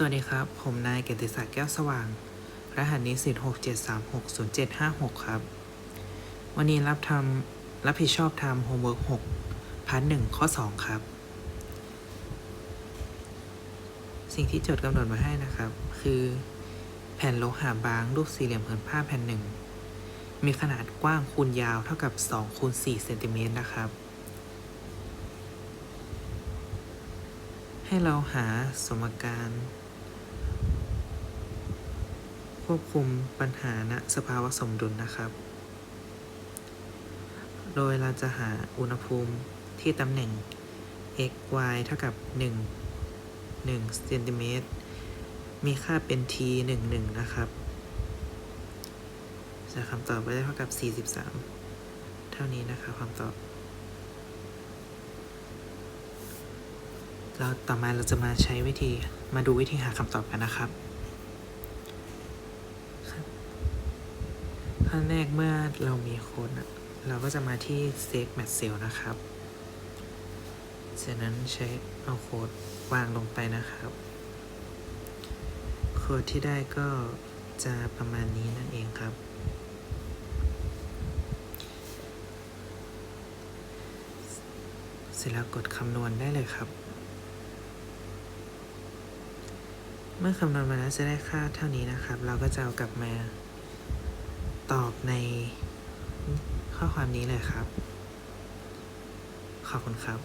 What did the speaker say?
สวัสดีครับ ผมนายเกียรติศักดิ์แก้วสว่าง รหัสนิสิต673607756ครับ วันนี้รับทำรับผิดชอบทำโฮมเวิร์ก6พาร์ทหนึ่งข้อ2ครับ สิ่งที่โจทย์กำหนดมาให้นะครับ คือแผ่นโลหะบางรูปสี่เหลี่ยมผืนผ้าแผ่นหนึ่ง มีขนาดกว้างคูณยาวเท่ากับ2คูณ4เซนติเมตรนะครับให้เราหาสมการ ควบคุมปัญหาณสภาวะสมดุลนะครับ โดยเราจะหาอุณหภูมิที่ตำแหน่ง x y เท่ากับ 1 1เซนติเมตร มีค่าเป็น t 1 1 นะครับจะคำตอบก็ได้เท่ากับ 43 เท่านี้นะครับคำตอบ เราต่อมาเราจะมาใช้วิธีมาดูวิธีหาคำตอบกันนะครับครับ ขั้นแรกเมื่อเรามีโค้ดเราก็จะมาที่ save match cell นะครับ จากนั้นใช้เอาโค้ดวางลงไปนะครับ โค้ดที่ได้ก็จะประมาณนี้นั่นเองครับ เสร็จแล้วกดคำนวณได้เลยครับ เมื่อคำนวณมาแล้วจะได้ค่าเท่านี้นะครับ เราก็จะเอากลับมา ตอบในข้อความนี้เลยครับ ขอบคุณครับ